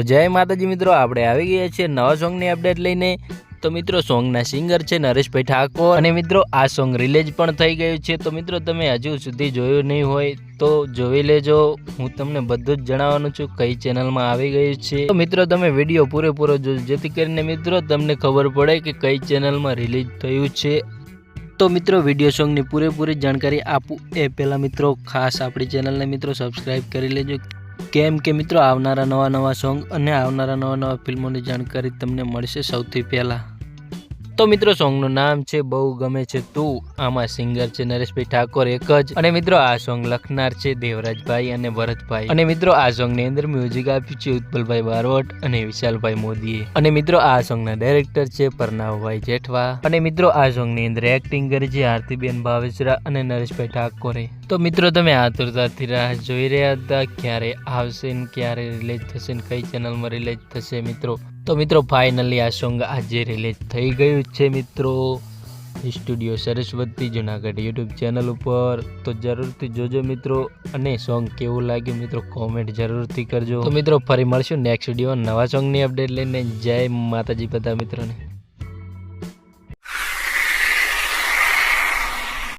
તો જય માતાજી મિત્રો, આપણે આવી ગયા છીએ નવા સોંગની અપડેટ લઈને. તો મિત્રો સોંગના સિંગર છે નરેશભાઈ ઠાકોર. અને મિત્રો, આ સોંગ રિલીઝ પણ થઈ ગયું છે. તો મિત્રો, તમે હજુ સુધી જોયું નહીં હોય તો જોઈ લેજો. હું તમને બધું જ જણાવવાનું છું કઈ ચેનલમાં આવી ગયું છે. તો મિત્રો, તમે વીડિયો પૂરેપૂરો જોજો. જેથી કરીને મિત્રો, તમને ખબર પડે કે કઈ ચેનલમાં રિલીઝ થયું છે. તો મિત્રો વીડિયો સોંગની પૂરેપૂરી જાણકારી આપું એ પહેલાં મિત્રો, ખાસ આપણી ચેનલને મિત્રો સબસ્ક્રાઈબ કરી લેજો. કેમ કે મિત્રો, આવનારા નવા નવા સોંગ અને આવનારા નવા નવા ફિલ્મોની જાણકારી તમને મળશે સૌથી પહેલાં. તો મિત્રો સોંગનું નામ છે, બહુ ગમે છે તું. આમાં સિંગર છે નરેશભાઈ ઠાકોર એક જ. અને મિત્રો, આ સોંગ લખનાર છે દેવરાજભાઈ અને ભરતભાઈ. અને મિત્રો, આ સોંગની અંદર મ્યુઝિક આપ્યું છે ઉત્પલભાઈ બારોટ અને વિશાલભાઈ મોદીએ. અને મિત્રો, આ સોંગના ડાયરેક્ટર છે પરનાવભાઈ જેઠવા. અને મિત્રો, આ સોંગની અંદર એક્ટિંગ કરી છે આરતીબેન ભાવેશરા અને નરેશભાઈ ઠાકોરે. તો મિત્રો, તમે આતુરતાથી રાહ જોઈ રહ્યા હતા. ક્યારે આવશે ને ક્યારે રિલીઝ થશે ને કઈ ચેનલમાં રિલીઝ થશે મિત્રો? તો મિત્રો ફાઇનલી આ સોંગ આજે રિલીઝ થઈ ગયું છે મિત્રો. Studio Saraswati Junagadh YouTube channel ઉપર. તો જરૂરથી જોજો મિત્રો, અને સોંગ કેવું લાગ્યું મિત્રો કોમેન્ટ જરૂરથી કરજો. તો મિત્રો, ફરી મળશું નેક્સ્ટ વીડિયો નવા સોંગની અપડેટ લઈને. જય માતાજી બધા મિત્રોને.